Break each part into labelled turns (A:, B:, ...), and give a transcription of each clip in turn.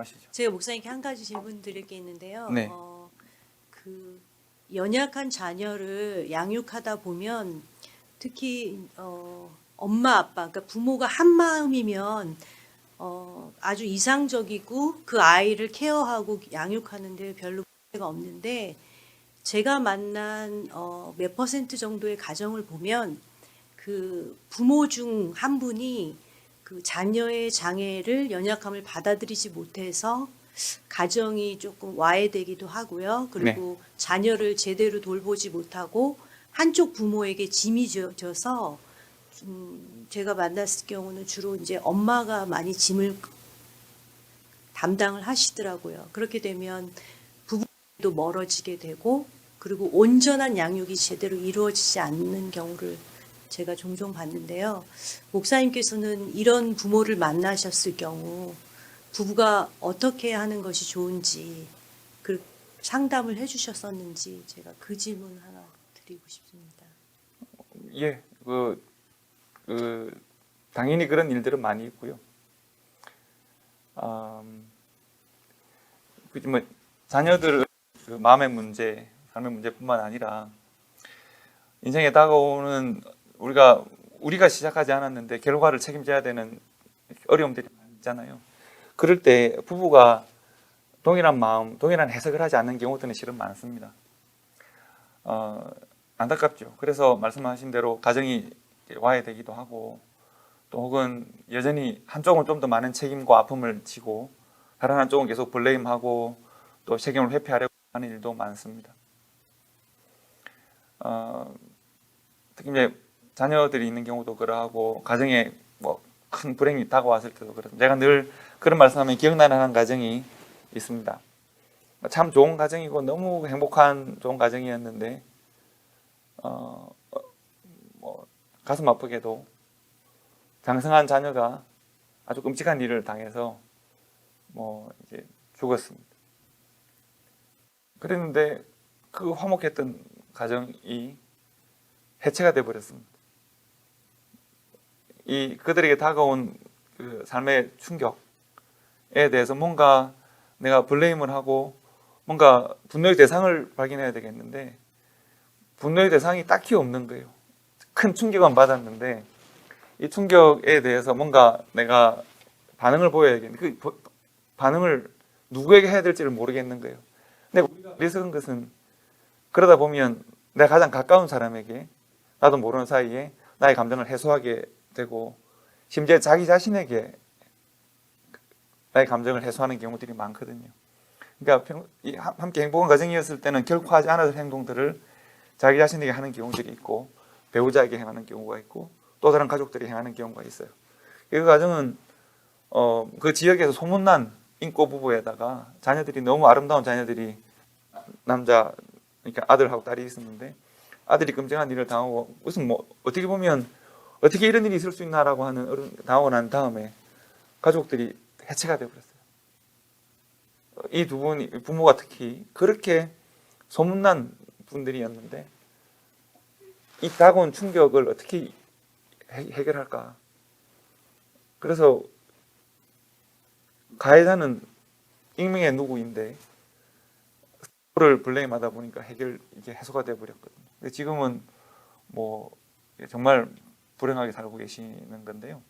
A: 하시죠.
B: 제가 목사님께 한 가지 질문 드릴 게 있는데요.
A: 네.
B: 어, 그 연약한 자녀를 양육하다 보면 특히 어, 엄마 아빠 그러니까 부모가 한 마음이면 어, 아주 이상적이고 그 아이를 케어하고 양육하는데 별로 문제가 없는데 제가 만난 어, 몇 퍼센트 정도의 가정을 보면 그 부모 중 한 분이 그 자녀의 장애를 연약함을 받아들이지 못해서 가정이 조금 와해되기도 하고요. 그리고 자녀를 제대로 돌보지 못하고 한쪽 부모에게 짐이 져- 져서 음, 제가 만났을 경우는 주로 이제 엄마가 많이 짐을 담당을 하시더라고요. 그렇게 되면 부부도 멀어지게 되고 그리고 온전한 양육이 제대로 이루어지지 않는 경우를 제가 종종 봤는데요. 목사님께서는 이런 부모를 만나셨을 경우 부부가 어떻게 하는 것이 좋은지 그 상담을 해주셨었는지 제가 그 질문 하나 드리고 싶습니다.
A: 예, 그, 그 당연히 그런 일들은 많이 있고요. 음, 그뭐 자녀들 그 마음의 문제, 삶의 문제뿐만 아니라 인생에 다가오는 우리가 우리가 시작하지 않았는데 결과를 책임져야 되는 어려움들이 있잖아요. 그럴 때 부부가 동일한 마음, 동일한 해석을 하지 않는 경우들은 실은 많습니다. 어, 안타깝죠. 그래서 말씀하신 대로 가정이 와해되기도 하고 또 혹은 여전히 한쪽은 좀 더 많은 책임과 아픔을 지고 다른 한쪽은 계속 블레임하고 또 책임을 회피하려고 하는 일도 많습니다. 어, 특히 이제 자녀들이 있는 경우도 그러하고 가정에 뭐 큰 불행이 다가왔을 때도 그렇습니다. 제가 늘 그런 말씀하면 기억나는 한 가정이 있습니다. 참 좋은 가정이고 너무 행복한 좋은 가정이었는데 어, 어, 뭐 가슴 아프게도 장성한 자녀가 아주 끔찍한 일을 당해서 뭐 이제 죽었습니다. 그랬는데 그 화목했던 가정이 해체가 돼 버렸습니다. 이 그들에게 다가온 그 삶의 충격에 대해서 뭔가 내가 블레임을 하고 뭔가 분노의 대상을 발견해야 되겠는데 분노의 대상이 딱히 없는 거예요. 큰 충격은 받았는데 이 충격에 대해서 뭔가 내가 반응을 보여야겠는데 그 보- 반응을 누구에게 해야 될지를 모르겠는 거예요. 근데 우리가 어리석은 것은 그러다 보면 내가 가장 가까운 사람에게 나도 모르는 사이에 나의 감정을 해소하게 되고 심지어 자기 자신에게 나의 감정을 해소하는 경우들이 많거든요. 그러니까 함께 행복한 가정이었을 때는 결코 하지 않았던 행동들을 자기 자신에게 하는 경우들이 있고 배우자에게 행하는 경우가 있고 또 다른 가족들이 행하는 경우가 있어요. 그 가정은 어, 그 지역에서 소문난 인꼬 부부에다가 자녀들이 너무 아름다운 자녀들이 남자 그러니까 아들하고 딸이 있었는데 아들이 끔찍한 일을 당하고 무슨 뭐 어떻게 보면 어떻게 이런 일이 있을 수 있나라고 하는 어른 당하고 난 다음에 가족들이 해체가 되어버렸어요. 이 두 분이 부모가 특히 그렇게 소문난 분들이었는데 이 다가온 충격을 어떻게 해- 해결할까? 그래서 가해자는 익명의 누구인데 서로를 블레임하다 보니까 해결 이게 해소가 돼 버렸거든요. 근데 지금은 뭐 정말 불행하게 살고 계시는 건데요.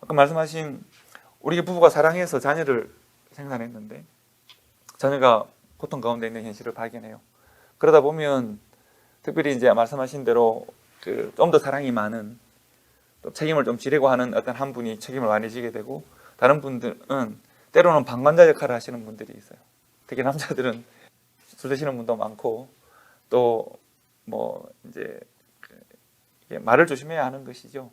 A: 아까 말씀하신 우리 부부가 사랑해서 자녀를 생산했는데 자녀가 고통 가운데 있는 현실을 발견해요. 그러다 보면 특별히 이제 말씀하신 대로 그 좀 더 사랑이 많은 또 책임을 좀 지려고 하는 어떤 한 분이 책임을 많이 지게 되고 다른 분들은 때로는 방관자 역할을 하시는 분들이 있어요. 특히 남자들은 술 드시는 분도 많고 또 뭐 이제 말을 조심해야 하는 것이죠.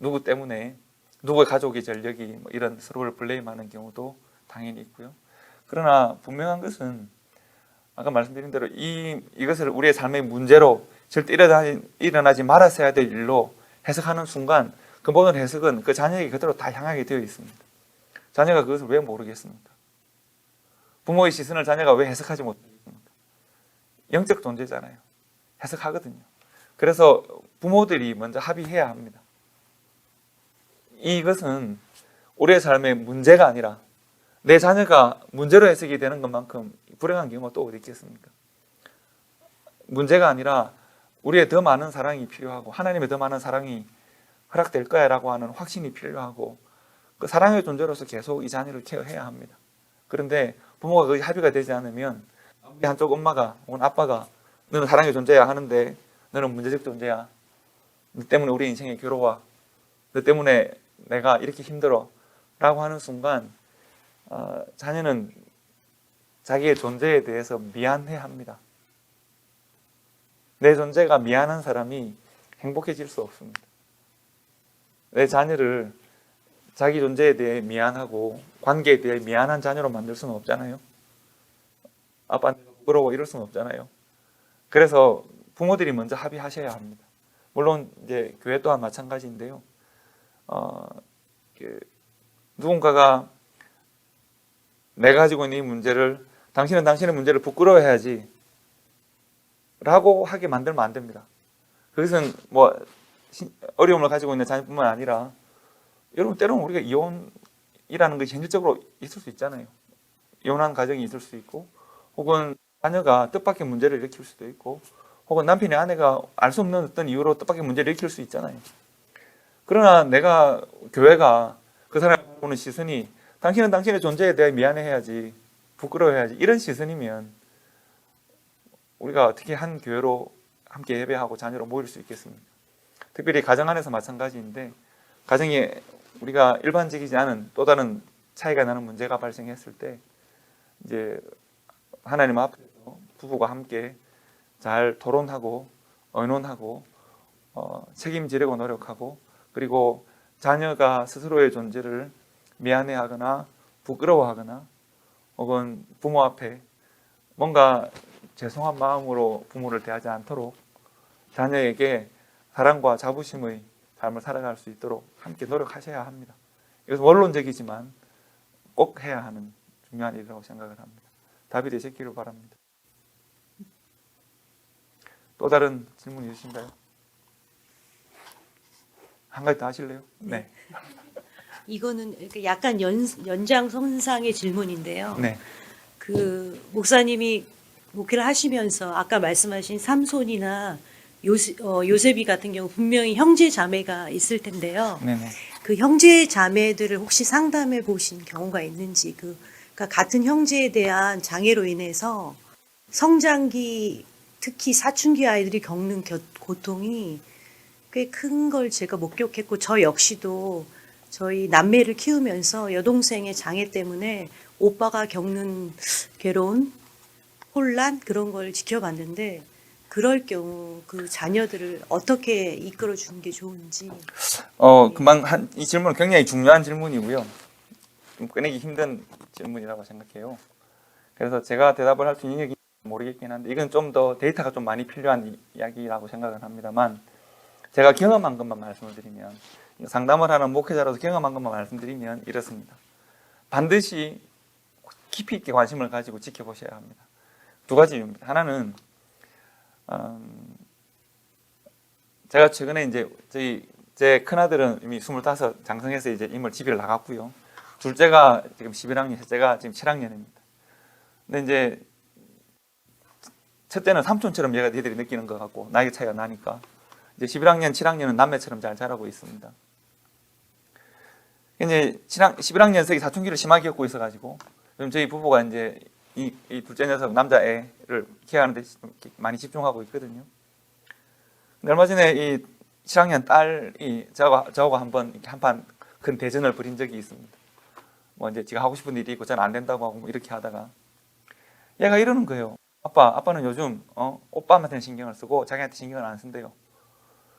A: 누구 때문에 누구의 가족의 전력이 뭐 이런 서로를 블레임하는 경우도 당연히 있고요. 그러나 분명한 것은 아까 말씀드린 대로 이 이것을 우리의 삶의 문제로 절대 일어나지, 일어나지 말았어야 될 일로 해석하는 순간 그 모든 해석은 그 자녀에게 그대로 다 향하게 되어 있습니다. 자녀가 그것을 왜 모르겠습니까? 부모의 시선을 자녀가 왜 해석하지 못하겠습니까? 영적 존재잖아요. 해석하거든요. 그래서 부모들이 먼저 합의해야 합니다. 이것은 우리의 삶의 문제가 아니라 내 자녀가 문제로 해석이 되는 것만큼 불행한 경우가 또 어디 있겠습니까? 문제가 아니라 우리의 더 많은 사랑이 필요하고 하나님의 더 많은 사랑이 허락될 거야라고 하는 확신이 필요하고 그 사랑의 존재로서 계속 이 자녀를 케어해야 합니다. 그런데 부모가 그 합의가 되지 않으면 한쪽 엄마가 혹은 아빠가 너는 사랑의 존재야 하는데 너는 문제적 존재야. 너 때문에 우리 인생이 괴로워. 너 때문에 내가 이렇게 힘들어. 라고 하는 순간 어, 자녀는 자기의 존재에 대해서 미안해 합니다. 내 존재가 미안한 사람이 행복해질 수 없습니다. 내 자녀를 자기 존재에 대해 미안하고 관계에 대해 미안한 자녀로 만들 수는 없잖아요. 아빠한테 부끄러워 이럴 수는 없잖아요. 그래서 부모들이 먼저 합의하셔야 합니다. 물론 이제 교회 또한 마찬가지인데요. 어, 그 누군가가 내가 가지고 있는 이 문제를 당신은 당신의 문제를 부끄러워해야지 라고 하게 만들면 안 됩니다. 그것은 뭐 신- 어려움을 가지고 있는 자녀뿐만 아니라 여러분 때로는 우리가 이혼이라는 것이 현실적으로 있을 수 있잖아요. 이혼한 가정이 있을 수 있고 혹은 자녀가 뜻밖의 문제를 일으킬 수도 있고 혹은 남편의 아내가 알 수 없는 어떤 이유로 뜻밖의 문제를 일으킬 수 있잖아요. 그러나 내가 교회가 그 사람을 보는 시선이 당신은 당신의 존재에 대해 미안해해야지 부끄러워해야지 이런 시선이면 우리가 어떻게 한 교회로 함께 예배하고 자녀로 모일 수 있겠습니까? 특별히 가정 안에서 마찬가지인데 가정에 우리가 일반적이지 않은 또 다른 차이가 나는 문제가 발생했을 때 이제 하나님 앞에서 부부가 함께 잘 토론하고 의논하고 어, 책임지려고 노력하고 그리고 자녀가 스스로의 존재를 미안해하거나 부끄러워하거나 혹은 부모 앞에 뭔가 죄송한 마음으로 부모를 대하지 않도록 자녀에게 사랑과 자부심의 삶을 살아갈 수 있도록 함께 노력하셔야 합니다. 이것은 원론적이지만 꼭 해야 하는 중요한 일이라고 생각을 합니다. 답이 되셨기를 바랍니다. 또 다른 질문 있으신가요? 한 가지 더 하실래요? 네.
B: 이거는 이렇게 약간 연, 연장선상의 질문인데요.
A: 네.
B: 그 목사님이 목회를 하시면서 아까 말씀하신 삼손이나 요세, 어, 요셉이 같은 경우 분명히 형제 자매가 있을 텐데요.
A: 네네.
B: 그 형제 자매들을 혹시 상담해 보신 경우가 있는지 그 그러니까 같은 형제에 대한 장애로 인해서 성장기 특히 사춘기 아이들이 겪는 겨- 고통이 꽤 큰 걸 제가 목격했고 저 역시도 저희 남매를 키우면서 여동생의 장애 때문에 오빠가 겪는 괴로운 혼란 그런 걸 지켜봤는데 그럴 경우 그 자녀들을 어떻게 이끌어 주는 게 좋은지
A: 어, 금방 한, 이 질문은 굉장히 중요한 질문이고요. 좀 꺼내기 힘든 질문이라고 생각해요. 그래서 제가 대답을 할 수 있는 게 모르겠긴 한데, 이건 좀 더 데이터가 좀 많이 필요한 이- 이야기라고 생각을 합니다만, 제가 경험한 것만 말씀을 드리면, 상담을 하는 목회자로서 경험한 것만 말씀드리면 이렇습니다. 반드시 깊이 있게 관심을 가지고 지켜보셔야 합니다. 두 가지 이유입니다. 하나는, 음, 제가 최근에 이제 저희 제 큰아들은 이미 25 장성해서 이제 인물 집을 나갔고요. 둘째가 지금 11학년, 셋째가 지금 7학년입니다. 근데 이제 첫째는 삼촌처럼 얘가 얘들이 느끼는 것 같고 나이 차이가 나니까 이제 11학년, 7학년은 남매처럼 잘 자라고 있습니다. 이제 7학, 11학년생이 사춘기를 심하게 겪고 있어가지고 지금 저희 부부가 이제 이, 이 둘째 녀석 남자애를 케어하는데 많이 집중하고 있거든요. 얼마 전에 이 7학년 딸이 저하고, 저하고 한번 한판 큰 대전을 벌인 적이 있습니다. 뭐 이제 지가 하고 싶은 일이 있고 저는 안 된다고 하고 뭐 이렇게 하다가 얘가 이러는 거예요. 아빠, 아빠는 요즘 어, 오빠한테는 신경을 쓰고 자기한테 신경을 안 쓴대요.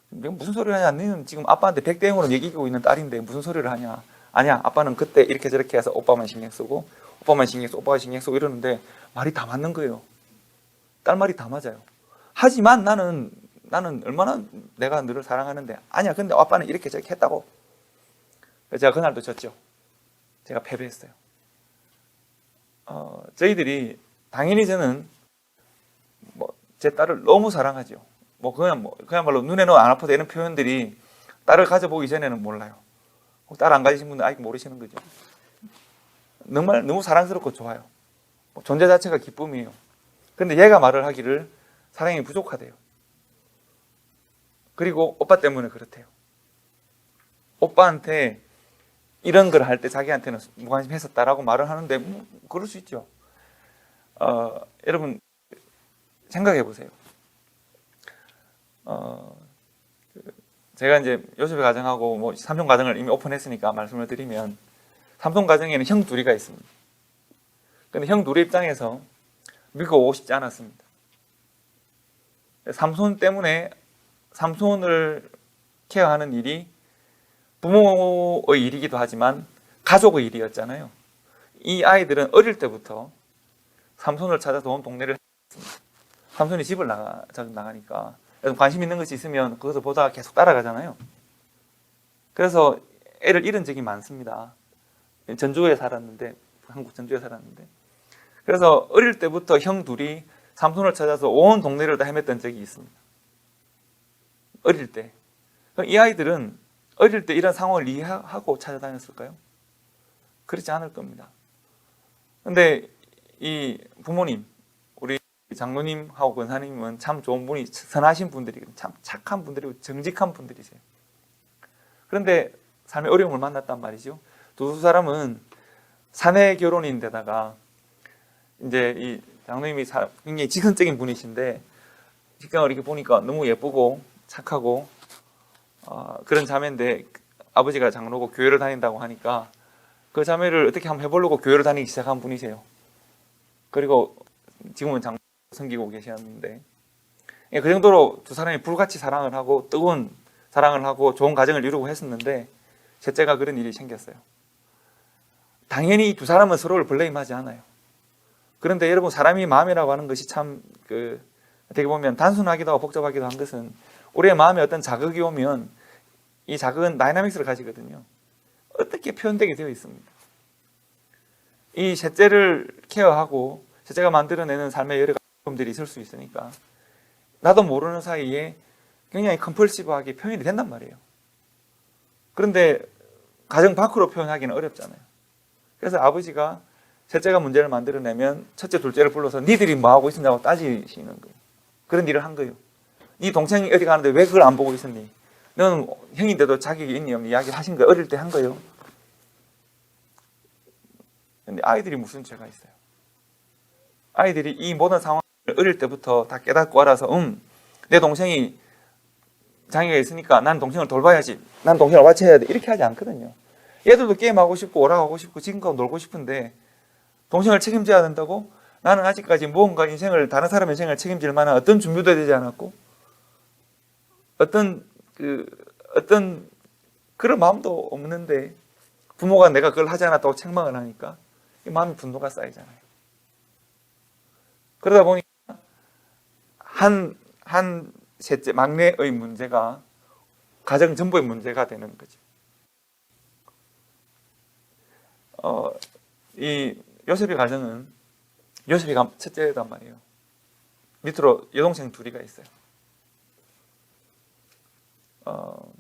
A: 내가 무슨 소리를 하냐? 너는 지금 아빠한테 백대형으로 얘기하고 있는 딸인데 무슨 소리를 하냐? 아니야, 아빠는 그때 이렇게 저렇게 해서 오빠만 신경 쓰고 오빠만 신경 쓰고 오빠가 신경 쓰고 이러는데 말이 다 맞는 거예요. 딸 말이 다 맞아요. 하지만 나는 나는 얼마나 내가 너를 사랑하는데 아니야 근데 아빠는 이렇게 저렇게 했다고 제가 그날도 졌죠 제가 패배했어요 어, 저희들이 당연히 저는 뭐 제 딸을 너무 사랑하죠 뭐 그냥 뭐 그야말로 눈에는 안 아파도 이런 표현들이 딸을 가져보기 전에는 몰라요 딸 안 가지신 분들 아직 모르시는 거죠 정말 너무 사랑스럽고 좋아요. 뭐 존재 자체가 기쁨이에요. 근데 얘가 말을 하기를 사랑이 부족하대요. 그리고 오빠 때문에 그렇대요. 오빠한테 이런 걸 할 때 자기한테는 무관심 했었다라고 말을 하는데 뭐 그럴 수 있죠. 어, 여러분 생각해 보세요. 어, 그 제가 이제 요셉의 가정하고 뭐 삼성 가정을 이미 오픈했으니까 말씀을 드리면 삼성 가정에는 형 둘이가 있습니다. 근데 형 둘의 입장에서 미국 오고 싶지 않았습니다. 삼손 때문에 삼손을 케어하는 일이 부모의 일이기도 하지만 가족의 일이었잖아요. 이 아이들은 어릴 때부터 삼손을 찾아서 온 동네를 했습니다. 삼손이 집을 나가, 나가니까. 관심 있는 것이 있으면 그것을 보다가 계속 따라가잖아요. 그래서 애를 잃은 적이 많습니다. 전주에 살았는데, 한국 전주에 살았는데. 그래서 어릴 때부터 형 둘이 삼손을 찾아서 온 동네를 다 헤맸던 적이 있습니다. 어릴 때. 이 아이들은 어릴 때 이런 상황을 이해하고 찾아다녔을까요? 그렇지 않을 겁니다. 근데 이 부모님, 장로님하고 권사님은 참 좋은 분이 선하신 분들이고 참 착한 분들이고 정직한 분들이세요. 그런데 삶의 어려움을 만났단 말이죠. 두 사람은 사내 결혼인데다가 이제 이 장로님이 사- 굉장히 지성적인 분이신데 직장을 이렇게 보니까 너무 예쁘고 착하고 어, 그런 자매인데 아버지가 장로고 교회를 다닌다고 하니까 그 자매를 어떻게 한번 해보려고 교회를 다니기 시작한 분이세요. 그리고 지금은 장 섬기고 계셨는데 예, 그 정도로 두 사람이 불같이 사랑을 하고 뜨거운 사랑을 하고 좋은 가정을 이루고 했었는데 셋째가 그런 일이 생겼어요. 당연히 이 두 사람은 서로를 블레임하지 않아요. 그런데 여러분 사람이 마음이라고 하는 것이 참 그 어떻게 보면 단순하기도 하고 복잡하기도 한 것은 우리의 마음에 어떤 자극이 오면 이 자극은 다이나믹스를 가지거든요. 어떻게 표현되게 되어 있습니다. 이 셋째를 케어하고 셋째가 만들어내는 삶의 여러 가지 problem들이 있을 수 있으니까 나도 모르는 사이에 굉장히 컴펄시브하게 표현이 된단 말이에요. 그런데 가정 밖으로 표현하기는 어렵잖아요. 그래서 아버지가 셋째가 문제를 만들어내면 첫째, 둘째를 불러서 니들이 뭐 하고 있었냐고 따지시는 거예요. 그런 일을 한 거예요. 네 동생이 어디 가는데 왜 그걸 안 보고 있었니? 너는 형인데도 자격이 있니 이야기 하신 거예요. 어릴 때 한 거예요. 근데 아이들이 무슨 죄가 있어요? 아이들이 이 모든 상황을 어릴 때부터 다 깨닫고 알아서 음, 내 동생이 장애가 있으니까 난 동생을 돌봐야지. 난 동생을 와쳐야 돼. 이렇게 하지 않거든요. 얘들도 게임하고 싶고 오락하고 싶고 지금껏 놀고 싶은데 동생을 책임져야 된다고? 나는 아직까지 무언가 인생을 다른 사람의 인생을 책임질 만한 어떤 준비도 되지 않았고 어떤 그 어떤 그런 마음도 없는데 부모가 내가 그걸 하지 않았다고 책망을 하니까 이 마음이 분노가 쌓이잖아요. 그러다 보니까 한, 한 셋째, 막내의 문제가 가정 전부의 문제가 되는 거죠. 어, 이 요셉의 가정은 요셉이 가- 첫째단 말이에요. 밑으로 여동생 둘이가 있어요. 어,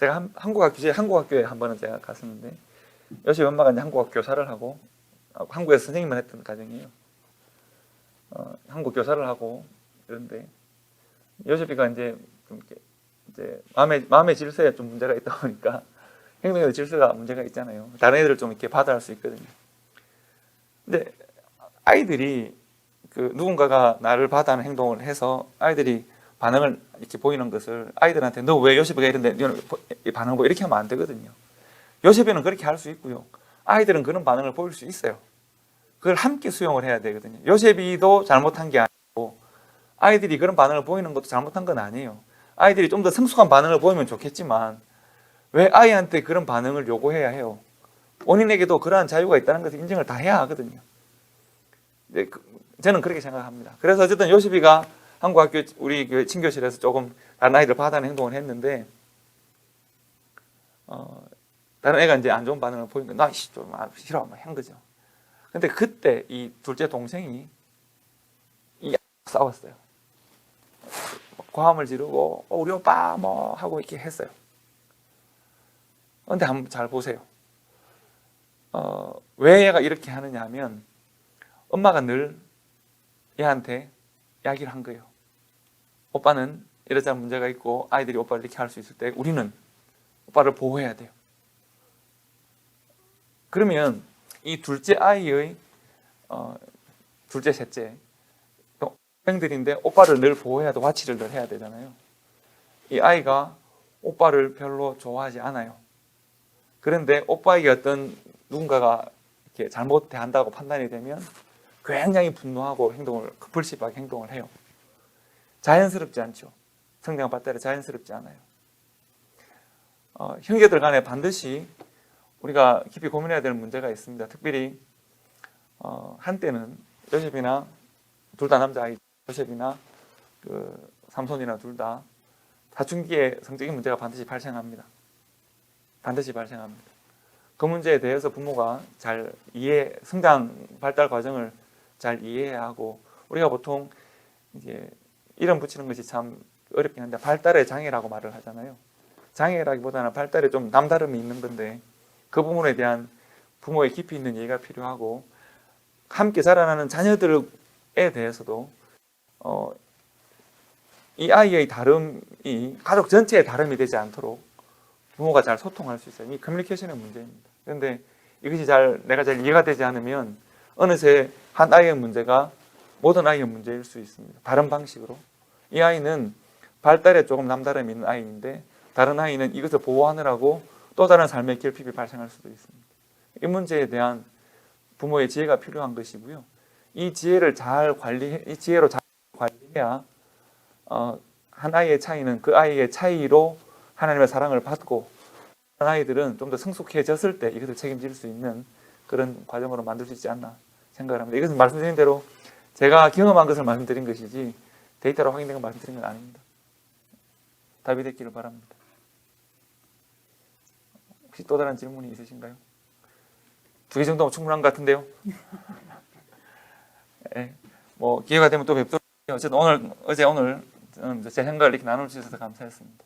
A: 제가 한, 한국 학교, 제 한국 학교에 한 번은 제가 갔었는데 요셉 엄마가 이제 한국 학교 교사를 하고 어, 한국에서 선생님만 했던 가정이에요. 어, 한국 교사를 하고 그런데 요셉이가 이제 좀 이제 마음의 마음의 질서에 좀 문제가 있다 보니까 행동의 질서가 문제가 있잖아요. 다른 애들을 좀 이렇게 받아할 수 있거든요. 근데 아이들이 그 누군가가 나를 받아하는 행동을 해서 아이들이 반응을 이렇게 보이는 것을 아이들한테 너 왜 요셉이가 이런데 너는 이 반응 보 이렇게 하면 안 되거든요. 요셉이는 그렇게 할 수 있고요. 아이들은 그런 반응을 보일 수 있어요. 그걸 함께 수용을 해야 되거든요. 요셉이도 잘못한 게 아니고 아이들이 그런 반응을 보이는 것도 잘못한 건 아니에요. 아이들이 좀 더 성숙한 반응을 보이면 좋겠지만 왜 아이한테 그런 반응을 요구해야 해요? 본인에게도 그러한 자유가 있다는 것을 인정을 다 해야 하거든요. 네, 그- 저는 그렇게 생각합니다. 그래서 어쨌든 요셉이가 한국 학교 우리 교회 친교실에서 조금 다른 아이들 받아는 행동을 했는데 어, 다른 애가 이제 안 좋은 반응을 보이니까 나좀 싫어 막한 거죠. 근데 그때 이 둘째 동생이 이 싸웠어요. 고함을 지르고 어, 우리 오빠 뭐 하고 이렇게 했어요. 근데 한번 잘 보세요. 어, 왜 얘가 이렇게 하느냐 하면 엄마가 늘 얘한테 이야기를 한 거예요. 오빠는 이러자 문제가 있고 아이들이 오빠를 이렇게 할 수 있을 때 우리는 오빠를 보호해야 돼요. 그러면 이 둘째 아이의 어, 둘째, 셋째 또 학생들인데 오빠를 늘 보호해야 돼, 와치를 늘 해야 되잖아요. 이 아이가 오빠를 별로 좋아하지 않아요. 그런데 오빠에게 어떤 누군가가 이렇게 잘못 대한다고 판단이 되면 굉장히 분노하고 행동을 급불식하게 행동을 해요. 자연스럽지 않죠. 성장 발달에 자연스럽지 않아요. 어, 형제들 간에 반드시 우리가 깊이 고민해야 될 문제가 있습니다. 특별히 어, 한때는 요셉이나 둘 다 남자아이 요셉이나 그 삼손이나 둘 다 사춘기에 성적인 문제가 반드시 발생합니다. 반드시 발생합니다. 그 문제에 대해서 부모가 잘 이해, 성장 발달 과정을 잘 이해해야 하고 우리가 보통 이제 이름 붙이는 것이 참 어렵긴 한데 발달의 장애라고 말을 하잖아요. 장애라기보다는 발달에 좀 남다름이 있는 건데 그 부분에 대한 부모의 깊이 있는 이해가 필요하고 함께 자라나는 자녀들에 대해서도 어, 이 아이의 다름이 가족 전체의 다름이 되지 않도록 부모가 잘 소통할 수 있어요. 이 커뮤니케이션의 문제입니다. 그런데 이것이 잘 내가 잘 이해가 되지 않으면 어느새 한 아이의 문제가 모든 아이의 문제일 수 있습니다. 다른 방식으로 이 아이는 발달에 조금 남다름이 있는 아이인데 다른 아이는 이것을 보호하느라고 또 다른 삶의 결핍이 발생할 수도 있습니다. 이 문제에 대한 부모의 지혜가 필요한 것이고요. 이 지혜를 잘 관리, 이 지혜로 잘 관리해야 어, 한 아이의 차이는 그 아이의 차이로 하나님의 사랑을 받고 아이들은 좀 더 성숙해졌을 때 이것을 책임질 수 있는 그런 과정으로 만들 수 있지 않나 생각을 합니다. 이것은 말씀드린 대로 제가 경험한 것을 말씀드린 것이지 데이터로 확인된 걸 말씀드린 건 아닙니다. 답이 됐기를 바랍니다. 혹시 또 다른 질문이 있으신가요? 두 개 정도면 충분한 것 같은데요. 예, 뭐 기회가 되면 또 뵙도록. 어쨌든 오늘 어제 오늘 제 생각을 이렇게 나눌 수 있어서 감사했습니다.